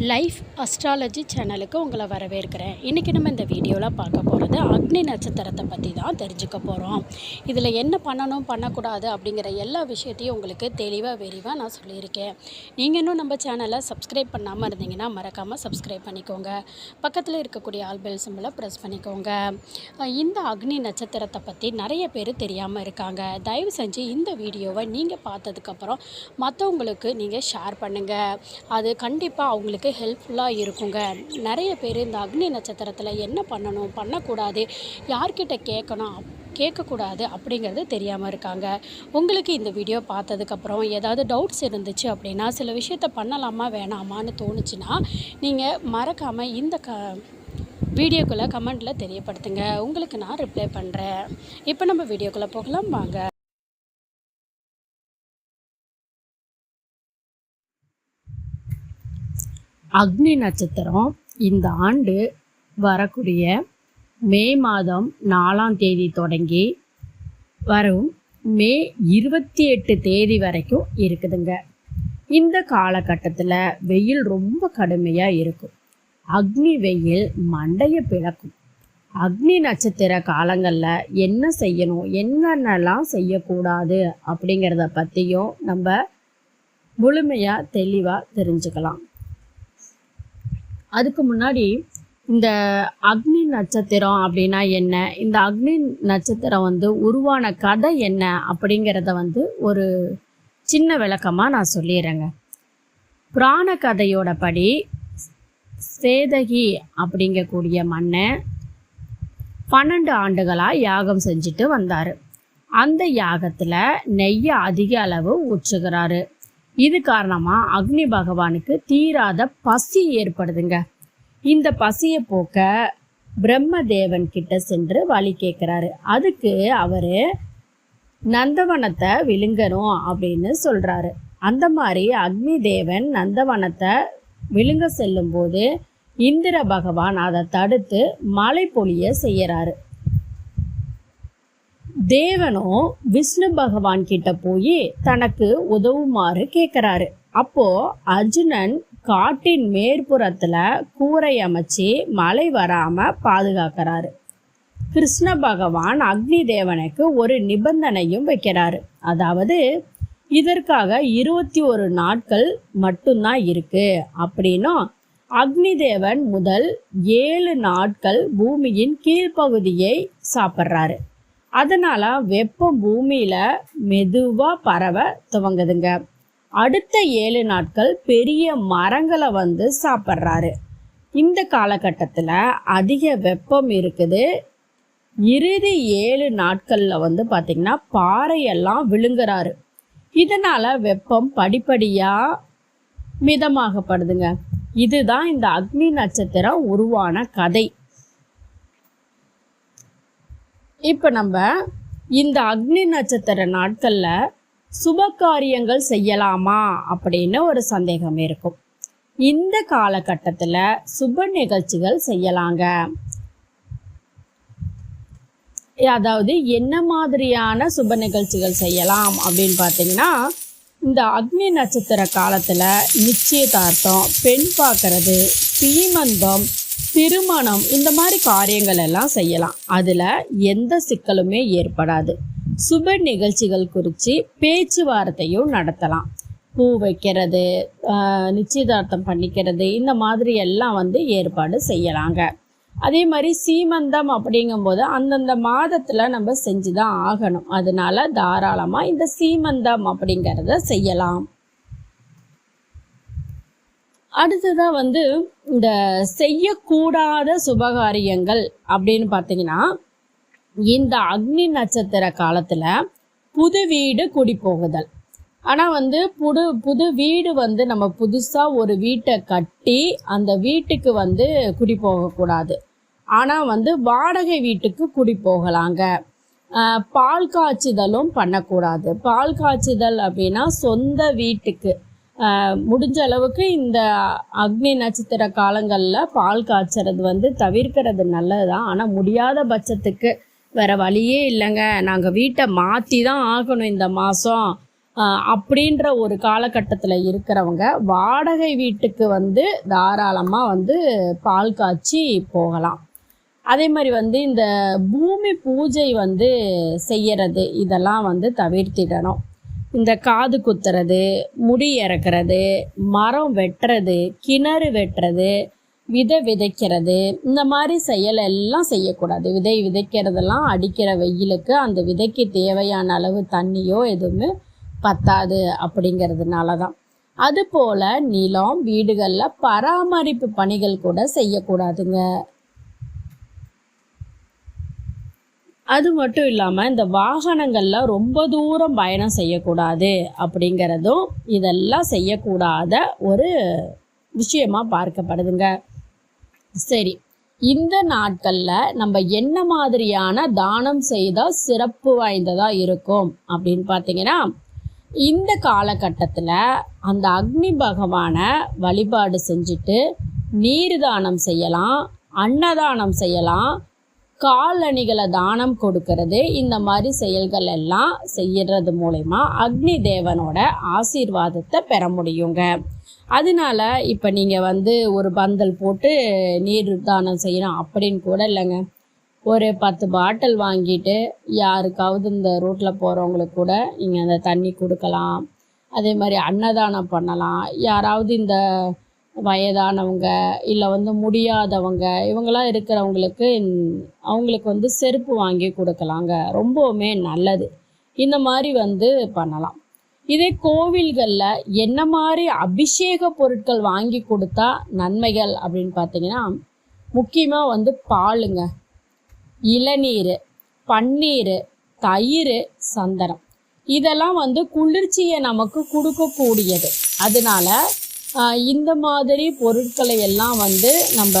Life astrology சேனலுக்கு உங்களை வரவேற்கிறேன். இன்றைக்கி நம்ம இந்த வீடியோவில் பார்க்க போகிறது அக்னி நட்சத்திரத்தை பற்றி தான் தெரிஞ்சுக்க போகிறோம் இதில் என்ன பண்ணணும் பண்ணக்கூடாது அப்படிங்கிற எல்லா விஷயத்தையும் உங்களுக்கு தெளிவாக விரிவாக நான் சொல்லியிருக்கேன். நீங்கள் இன்னும் நம்ம சேனலை சப்ஸ்கிரைப் பண்ணாமல் இருந்தீங்கன்னா மறக்காமல் சப்ஸ்கிரைப் பண்ணிக்கோங்க. பக்கத்தில் இருக்கக்கூடிய ஆல்பெல் சிம்பிளை ப்ரெஸ் பண்ணிக்கோங்க. இந்த அக்னி நட்சத்திரத்தை பற்றி நிறைய பேர் தெரியாமல் இருக்காங்க. தயவு செஞ்சு இந்த வீடியோவை நீங்கள் பார்த்ததுக்கப்புறம் மற்றவங்களுக்கு நீங்கள் ஷேர் பண்ணுங்கள் அது கண்டிப்பாக அவங்களுக்கு ஹெல்ப்ஃபுல்லாக இருக்குங்க. நிறைய பேர் இந்த அக்னி நட்சத்திரத்தில் என்ன பண்ணணும் பண்ணக்கூடாது யார்கிட்ட கேட்கணும் அப்- கேட்கக்கூடாது அப்படிங்கிறது தெரியாமல் இருக்காங்க. உங்களுக்கு இந்த வீடியோ பார்த்ததுக்கப்புறம் ஏதாவது டவுட்ஸ் இருந்துச்சு அப்படின்னா சில விஷயத்த பண்ணலாமா வேணாமான்னு தோணுச்சுன்னா நீங்கள் மறக்காமல் இந்த க வீடியோக்குள்ளே கமெண்ட்டில் தெரியப்படுத்துங்க. உங்களுக்கு நான் ரிப்ளை பண்ணுறேன் இப்போ நம்ம வீடியோக்குள்ளே போகலாம். வாங்க. அக்னி நட்சத்திரம் இந்த ஆண்டு வரக்கூடிய மே மாதம் நாலாம் தேதி தொடங்கி வரும் மே இருபத்தி எட்டு தேதி வரைக்கும் இருக்குதுங்க. இந்த காலகட்டத்தில் வெயில் ரொம்ப கடுமையாக இருக்கும். அக்னி வெயில் மண்டையை பிளக்கும். அக்னி நட்சத்திர காலங்களில் என்ன செய்யணும் என்னென்னலாம் செய்யக்கூடாது அப்படிங்கிறத பற்றியும் நம்ம முழுமையாக தெளிவாக தெரிஞ்சுக்கலாம். அதுக்கு முன்னாடி இந்த அக்னி நட்சத்திரம் அப்படின்னா என்ன? இந்த அக்னி நட்சத்திரம் வந்து உருவான கதை என்ன அப்படிங்கிறத வந்து ஒரு சின்ன விளக்கமாக நான் சொல்லிடுறேங்க. புராண கதையோட படி சேதகி அப்படிங்கக்கூடிய மன்னன் பன்னெண்டு ஆண்டுகளாக யாகம் செஞ்சுட்டு வந்தார். அந்த யாகத்தில் நெய்யை அதிக அளவு ஊற்றுகிறாரு. இது காரணமாக அக்னி பகவானுக்கு தீராத பசி ஏற்படுதுங்க. இந்த பசியை போக்க பிரம்மதேவன் கிட்ட சென்று வழி கேட்குறாரு அதுக்கு அவர் நந்தவனத்தை விழுங்கணும் அப்படின்னு சொல்கிறாரு அந்த மாதிரி அக்னி தேவன் நந்தவனத்தை விழுங்க செல்லும்போது இந்திர பகவான் அதை தடுத்து மழை பொழிய செய்யறாரு. தேவனும் விஷ்ணு பகவான் கிட்ட போய் தனக்கு உதவுமாறு கேட்குறாரு அப்போ அர்ஜுனன் காட்டின் மேற்புறத்துல கூரை அமைச்சு மழை வராம பாதுகாக்கிறாரு. கிருஷ்ண பகவான் அக்னி தேவனுக்கு ஒரு நிபந்தனையும் வைக்கிறாரு. அதாவது இதற்காக இருபத்தி ஒரு நாட்கள் மட்டும்தான் இருக்கு அப்படின்னும் அக்னி தேவன் முதல் ஏழு நாட்கள் பூமியின் கீழ்ப்பகுதியை சாப்பிட்றாரு. அதனால வெப்பம் பூமியில மெதுவா பரவ துவங்குதுங்க. அடுத்த ஏழு நாட்கள் பெரிய மரங்களை வந்து சாப்பிட்றாரு. இந்த காலகட்டத்தில் அதிக வெப்பம் இருக்குது. இறுதி ஏழு நாட்களில் வந்து பார்த்திங்கன்னா பாறையெல்லாம் விழுங்குறாரு. இதனால் வெப்பம் படிப்படியாக மிதமாகப்படுதுங்க. இதுதான் இந்த அக்னி நட்சத்திரம் உருவான கதை. இப்போ நம்ம இந்த அக்னி நட்சத்திர நாட்களில் சுப காரியங்கள் செய்யலாமா அப்படின்னு ஒரு சந்தேகம் இருக்கும். இந்த காலகட்டத்தில் சுப நிகழ்ச்சிகள் செய்யலாங்க. அதாவது என்ன மாதிரியான சுப நிகழ்ச்சிகள் செய்யலாம் அப்படின்னு பார்த்தீங்கன்னா இந்த அக்னி நட்சத்திர காலத்தில் நிச்சயதார்த்தம் பெண் பார்க்கறது சீமந்தம் திருமணம் இந்த மாதிரி காரியங்கள் எல்லாம் செய்யலாம். அதில் எந்த சிக்கலுமே ஏற்படாது. சுப நிகழ்ச்சிகள் குறித்து பேச்சுவார்த்தையும் நடத்தலாம். பூ வைக்கிறது நிச்சயதார்த்தம் பண்ணிக்கிறது இந்த மாதிரி எல்லாம் வந்து ஏற்பாடு செய்யலாங்க. அதே மாதிரி சீமந்தம் அப்படிங்கும்போது அந்தந்த மாதத்தில் நம்ம செஞ்சு தான் ஆகணும். அதனால தாராளமாக இந்த சீமந்தம் அப்படிங்கிறத செய்யலாம். அடுத்ததாக வந்து இந்த செய்யக்கூடாத சுபகாரியங்கள் அப்படின்னு பார்த்தீங்கன்னா இந்த அக்னி நட்சத்திர காலத்தில் புது வீடு குடி போகுதல். ஆனால் வந்து புது புது வீடு வந்து நம்ம புதுசாக ஒரு வீட்டை கட்டி அந்த வீட்டுக்கு வந்து குடி போகக்கூடாது. ஆனால் வந்து வாடகை வீட்டுக்கு குடி போகலாங்க. பால் காய்ச்சுதலும் பண்ணக்கூடாது. பால் காய்ச்சுதல் அப்படின்னா சொந்த வீட்டுக்கு முடிஞ்ச அளவுக்கு இந்த அக்னி நட்சத்திர காலங்களில் பால் காய்ச்சறது வந்து தவிர்க்கிறது நல்லது தான் ஆனால் முடியாத பட்சத்துக்கு வேற வழியே இல்லைங்க. நாங்கள் வீட்டை மாற்றி தான் ஆகணும் இந்த மாதம் அப்படின்ற ஒரு காலகட்டத்தில் இருக்கிறவங்க வாடகை வீட்டுக்கு வந்து தாராளமாக வந்து பால் காய்ச்சி போகலாம். அதே மாதிரி வந்து இந்த பூமி பூஜை வந்து செய்யறது இதெல்லாம் வந்து தவிர்த்திடணும். இந்த காது குத்துறது முடி இறக்குறது மரம் வெட்டுறது கிணறு வெட்டுறது விதை விதைக்கிறது இந்த மாதிரி செயல் எல்லாம் செய்யக்கூடாது. விதை விதைக்கிறதெல்லாம் அடிக்கிற வெயிலுக்கு அந்த விதைக்கு தேவையான அளவு தண்ணியோ எதுவுமே பத்தாது அப்படிங்கிறதுனால தான் அதுபோல் நிலம் வீடுகளில் பராமரிப்பு பணிகள் கூட செய்யக்கூடாதுங்க. அது மட்டும் இல்லாமல் இந்த வாகனங்களில் ரொம்ப தூரம் பயணம் செய்யக்கூடாது அப்படிங்கிறதும் இதெல்லாம் செய்யக்கூடாத ஒரு விஷயமா பார்க்கப்படுதுங்க. சரி இந்த நாட்களில் நம்ம என்ன மாதிரியான தானம் செய்தால் சிறப்பு வாய்ந்ததாக இருக்கும் அப்படின்னு பார்த்தீங்கன்னா இந்த காலகட்டத்தில் அந்த அக்னி பகவானை வழிபாடு செஞ்சுட்டு நீர் தானம் செய்யலாம் அன்னதானம் செய்யலாம் காலணிகளை தானம் கொடுக்கறது. இந்த மாதிரி செயல்கள் எல்லாம் செய்யறது மூலயமா அக்னி தேவனோட ஆசீர்வாதத்தை பெற முடியுங்க. அதனால இப்போ நீங்கள் வந்து ஒரு பந்தல் போட்டு நீர் தானம் செய்யணும் அப்படின்னு கூட இல்லைங்க. ஒரு பத்து பாட்டில் வாங்கிட்டு யாருக்காவது இந்த ரோட்டில் போகிறவங்களுக்கு கூட நீங்கள் அந்த தண்ணி கொடுக்கலாம். அதே மாதிரி அன்னதானம் பண்ணலாம். யாராவது இந்த வயதானவங்க இல்லை வந்து முடியாதவங்க இவங்களாம் இருக்கிறவங்களுக்கு அவங்களுக்கு வந்து செருப்பு வாங்கி கொடுக்கலாங்க. ரொம்பவுமே நல்லது. இந்த மாதிரி வந்து பண்ணலாம். இதே கோவில்களில் என்ன மாதிரி அபிஷேக பொருட்கள் வாங்கி கொடுத்தா நன்மைகள் அப்படின்னு பார்த்தீங்கன்னா முக்கியமாக வந்து பாலுங்க. இளநீர் பன்னீர் தயிர் சந்தனம். இதெல்லாம் வந்து குளிர்ச்சியை நமக்கு கொடுக்கக்கூடியது. அதனால இந்த மாதிரி பொருட்களை எல்லாம் வந்து நம்ம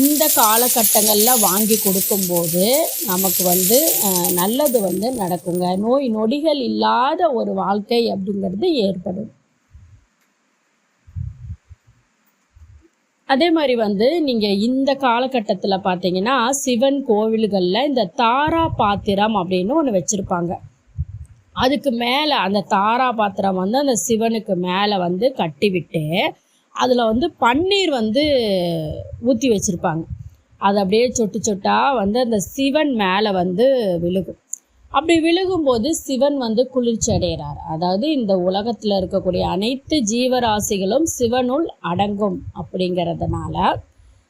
இந்த காலகட்டங்களில் வாங்கி கொடுக்கும்போது நமக்கு வந்து நல்லது வந்து நடக்குங்க. நோய் நொடிகள் இல்லாத ஒரு வாழ்க்கை அப்படிங்கிறது ஏற்படும். அதே மாதிரி வந்து நீங்கள் இந்த காலகட்டத்தில் பார்த்தீங்கன்னா சிவன் கோவில்களில் இந்த தாரா பாத்திரம் அப்படின்னு ஒன்று வச்சுருப்பாங்க. அதுக்கு மேலே அந்த தாரா பாத்திரம் வந்து அந்த சிவனுக்கு மேலே வந்து கட்டிவிட்டு அதில் வந்து பன்னீர் வந்து ஊற்றி வச்சுருப்பாங்க. அது அப்படியே சொட்டு சொட்டாக வந்து அந்த சிவன் மேலே வந்து விழுகும். அப்படி விழுகும்போது சிவன் வந்து குளிர்ச்சி அடைகிறார். அதாவது இந்த உலகத்தில் இருக்கக்கூடிய அனைத்து ஜீவராசிகளும் சிவனுள் அடங்கும் அப்படிங்கிறதுனால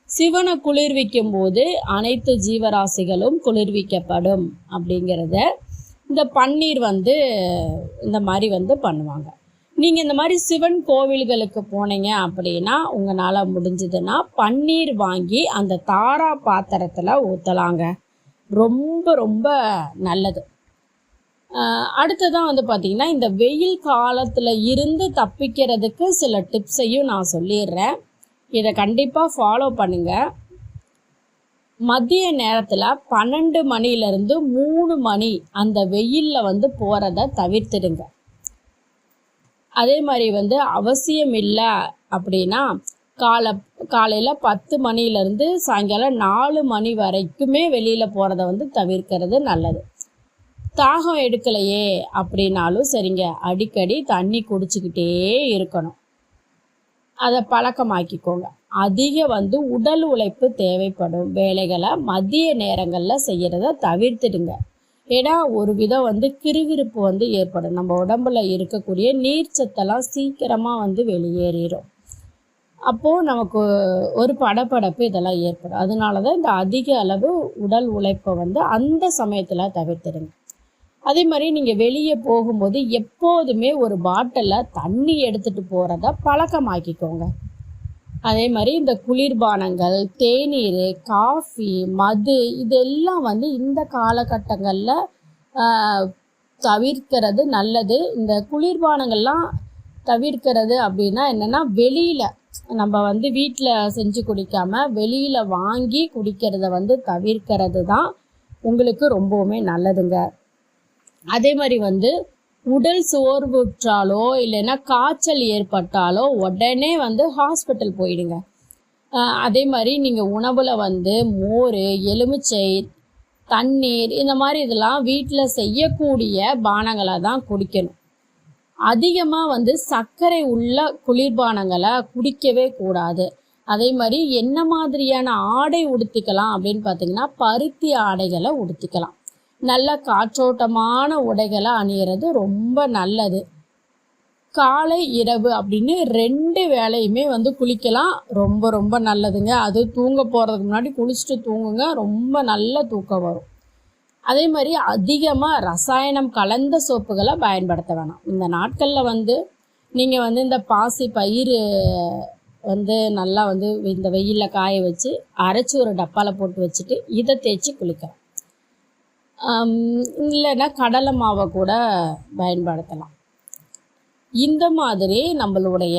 சிவனை குளிர்விக்கும் போது அனைத்து ஜீவராசிகளும் குளிர்விக்கப்படும் அப்படிங்கிறத இந்த பன்னீர் வந்து இந்த மாதிரி வந்து பண்ணுவாங்க. நீங்கள் இந்த மாதிரி சிவன் கோவில்களுக்கு போனீங்க அப்படின்னா உங்களால் முடிஞ்சதுன்னா பன்னீர் வாங்கி அந்த தாரா பாத்திரத்தில் ஊற்றலாங்க ரொம்ப ரொம்ப நல்லது. அடுத்ததான் வந்து பார்த்திங்கன்னா இந்த வெயில் காலத்தில் இருந்து தப்பிக்கிறதுக்கு சில டிப்ஸையும் நான் சொல்லிடுறேன். இதை கண்டிப்பாக ஃபாலோ பண்ணுங்கள் மதிய நேரத்தில் பன்னெண்டு மணிலேருந்து மூணு மணி அந்த வெயிலில் வந்து போகிறத தவிர்த்துடுங்க. அதே மாதிரி வந்து அவசியம் இல்லை அப்படின்னா காலை காலையில் பத்து மணிலேருந்து சாயங்காலம் நாலு மணி வரைக்குமே வெளியில் போகிறத வந்து தவிர்க்கிறது நல்லது. தாகம் எடுக்கலையே அப்படின்னாலும் சரிங்க. அடிக்கடி தண்ணி குடிச்சிக்கிட்டே இருக்கணும். அதை பழக்கமாக்கிக்கோங்க. அதிக வந்து உடல் உழைப்பு தேவைப்படும் வேலைகளை மதிய நேரங்களில் செய்கிறத தவிர்த்துடுங்க. ஏன்னா ஒரு விதம் வந்து கிறுகிறுப்பு வந்து ஏற்படும். நம்ம உடம்புல இருக்கக்கூடிய நீர்ச்சத்தெல்லாம் சீக்கிரமாக வந்து வெளியேறிடும் அப்போது நமக்கு ஒரு படப்படப்பு இதெல்லாம் ஏற்படும். அதனால தான் இந்த அதிக அளவு உடல் உழைப்பை வந்து அந்த சமயத்தில் தவிர்த்துடுங்க. அதே மாதிரி நீங்கள் வெளியே போகும்போது எப்போதுமே ஒரு பாட்டிலில் தண்ணி எடுத்துகிட்டு போகிறத பழக்கமாக்கிக்கோங்க. அதே மாதிரி இந்த குளிர்பானங்கள் தேநீர் காஃபி மது இதெல்லாம் வந்து இந்த காலகட்டங்களில் தவிர்க்கிறது நல்லது. இந்த குளிர்பானங்கள்லாம் தவிர்க்கிறது அப்படின்னா என்னென்னா வெளியில் நம்ம வந்து வீட்டில் செஞ்சு குடிக்காம வெளியில் வாங்கி குடிக்கிறத வந்து தவிர்க்கிறது தான் உங்களுக்கு ரொம்பவுமே நல்லதுங்க. அதே மாதிரி வந்து உடல் சோர்வுற்றாலோ இல்லைன்னா காய்ச்சல் ஏற்பட்டாலோ உடனே வந்து ஹாஸ்பிட்டல் போயிடுங்க. அதே மாதிரி நீங்கள் உணவில் வந்து மோர் எலுமிச்சை தண்ணீர் இந்த மாதிரி இதெல்லாம் வீட்டில் செய்யக்கூடிய பானங்களை தான் குடிக்கணும். அதிகமாக வந்து சர்க்கரை உள்ள குளிர்பானங்களை குடிக்கவே கூடாது. அதே மாதிரி என்ன மாதிரியான ஆடை உடுத்திக்கலாம் அப்படின்னு பார்த்தீங்கன்னா பருத்தி ஆடைகளை உடுத்திக்கலாம். நல்ல காற்றோட்டமான உடைகளை அணியிறது ரொம்ப நல்லது. காலை இரவு அப்படின்னு ரெண்டு வேலையுமே வந்து குளிக்கலாம். ரொம்ப ரொம்ப நல்லதுங்க. அது தூங்க போகிறதுக்கு முன்னாடி குளிச்சுட்டு தூங்குங்க. ரொம்ப நல்ல தூக்கம் வரும். அதே மாதிரி அதிகமாக ரசாயனம் கலந்த சோப்புகளை பயன்படுத்த வேணாம். இந்த நாட்களில் வந்து நீங்கள் வந்து இந்த பாசி பயிர் வந்து நல்லா வந்து இந்த வெயிலில் காய வச்சு அரைச்சி ஒரு டப்பாவில் போட்டு வச்சுட்டு இதை தேய்ச்சி குளிக்கலாம். இல்லைன்னா கடலை மாவை கூட பயன்படுத்தலாம். இந்த மாதிரி நம்மளுடைய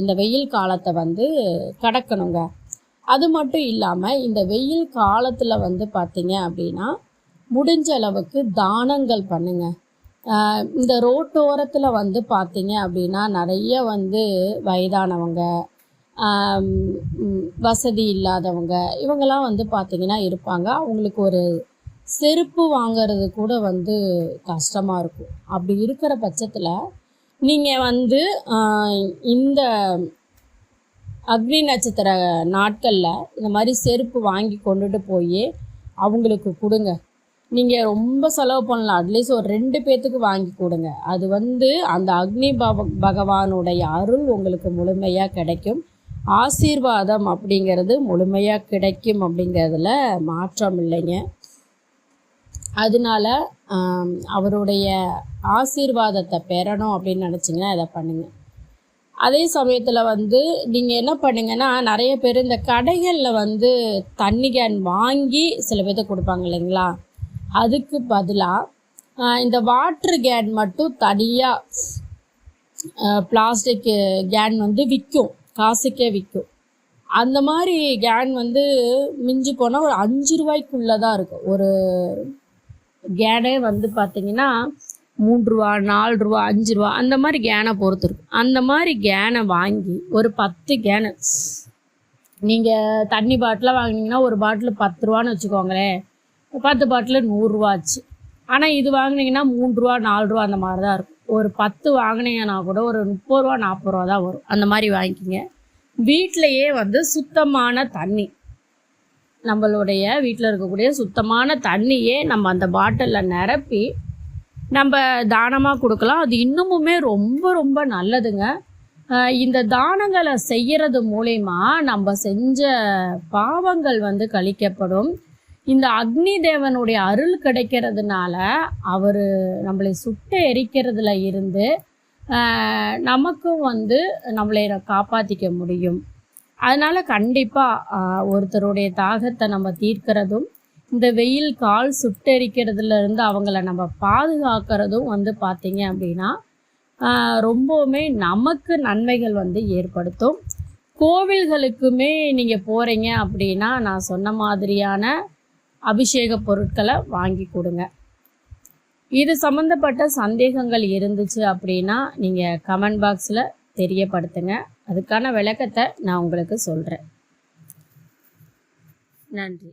இந்த வெயில் காலத்தை வந்து கடக்கணுங்க. அது மட்டும் இல்லாமல் இந்த வெயில் காலத்தில் வந்து பார்த்தீங்க அப்படின்னா முடிஞ்ச அளவுக்கு தானங்கள் பண்ணுங்க. இந்த ரோட்டோரத்தில் வந்து பார்த்தீங்க அப்படின்னா நிறைய வந்து வயதானவங்க வசதி இல்லாதவங்க இவங்கெல்லாம் வந்து பார்த்தீங்கன்னா இருப்பாங்க. அவங்களுக்கு ஒரு செருப்பு வாங்கிறது கூட வந்து கஷ்டமாக இருக்கும். அப்படி இருக்கிற பட்சத்தில் நீங்கள் வந்து இந்த அக்னி நட்சத்திர நாட்களில் இந்த மாதிரி செருப்பு வாங்கி கொண்டுட்டு போய் அவங்களுக்கு கொடுங்க. நீங்கள் ரொம்ப செலவு பண்ணலாம். அட்லீஸ்ட் ஒரு ரெண்டு பேர்த்துக்கு வாங்கி கொடுங்க. அது வந்து அந்த அக்னி பவ பகவானுடைய அருள் உங்களுக்கு முழுமையாக கிடைக்கும். ஆசீர்வாதம் அப்படிங்கிறது முழுமையாக கிடைக்கும் அப்படிங்கிறதுல மாற்றம் இல்லைங்க. அதனால அவருடைய ஆசீர்வாதத்தை பெறணும் அப்படின்னு நினச்சிங்கன்னா இதை பண்ணுங்க. அதே சமயத்தில் வந்து நீங்கள் என்ன பண்ணுங்கன்னா நிறைய பேர் இந்த கடைகளில் வந்து தண்ணி கேன் வாங்கி சில பேர்த்த கொடுப்பாங்க இல்லைங்களா? அதுக்கு பதிலாக இந்த வாட்ரு கேன் மட்டும் தனியாக பிளாஸ்டிக் கேன் வந்து விற்கும் காசுக்கே விற்கும் அந்த மாதிரி கேன் வந்து மிஞ்சி போனால் ஒரு அஞ்சு ரூபாய்க்குள்ளே தான் இருக்கும். ஒரு கேனே வந்து பார்த்தீங்கன்னா மூன்று ரூபா நாலு ரூபா அஞ்சு ரூபா அந்த மாதிரி கேனை பொறுத்து இருக்கும். அந்த மாதிரி கேனை வாங்கி ஒரு பத்து கேனு நீங்கள் தண்ணி பாட்டிலாக வாங்கினீங்கன்னா ஒரு பாட்டில் பத்து ரூபான்னு வச்சுக்கோங்களேன். பத்து பாட்டில் நூறுரூவா ஆச்சு. ஆனால் இது வாங்கினீங்கன்னா மூணு ரூபா நாலு ரூபா அந்த மாதிரி தான் இருக்கும். ஒரு பத்து வாங்கினீங்கன்னா கூட ஒரு முப்பது ரூபா நாற்பது ரூபா தான் வரும். அந்த மாதிரி வாங்கிக்கிங்க. வீட்டிலையே வந்து சுத்தமான தண்ணி. நம்மளுடைய வீட்டில் இருக்கக்கூடிய சுத்தமான தண்ணியே நம்ம அந்த பாட்டிலில் நிரப்பி நம்ம தானமாக கொடுக்கலாம். அது இன்னமுமே ரொம்ப ரொம்ப நல்லதுங்க. இந்த தானங்களை செய்யறது மூலயமா நம்ம செஞ்ச பாவங்கள் வந்து கழிக்கப்படும். இந்த அக்னி தேவனுடைய அருள் கிடைக்கிறதுனால அவர் நம்மளை சுட்டு எரிக்கிறதுல இருந்து நமக்கும் வந்து நம்மளை காப்பாற்றிக்க முடியும். அதனால் கண்டிப்பாக ஒருத்தருடைய தாகத்தை நம்ம தீர்க்கிறதும் இந்த வெயில் கால் சுட்டரிக்கிறதுலேருந்து அவங்கள நம்ம பாதுகாக்கிறதும் வந்து பார்த்திங்க அப்படின்னா ரொம்பவுமே நமக்கு நன்மைகள் வந்து ஏற்படுத்தும். கோவில்களுக்குமே நீங்கள் போகிறீங்க அப்படின்னா நான் சொன்ன மாதிரியான அபிஷேக பொருட்களை வாங்கி கொடுங்க. இது சம்மந்தப்பட்ட சந்தேகங்கள் இருந்துச்சு அப்படின்னா நீங்கள் கமெண்ட் பாக்ஸில் தெரியப்படுத்துங்க. அதுக்கான விளக்கத்தை நான் உங்களுக்கு சொல்கிறேன் நன்றி.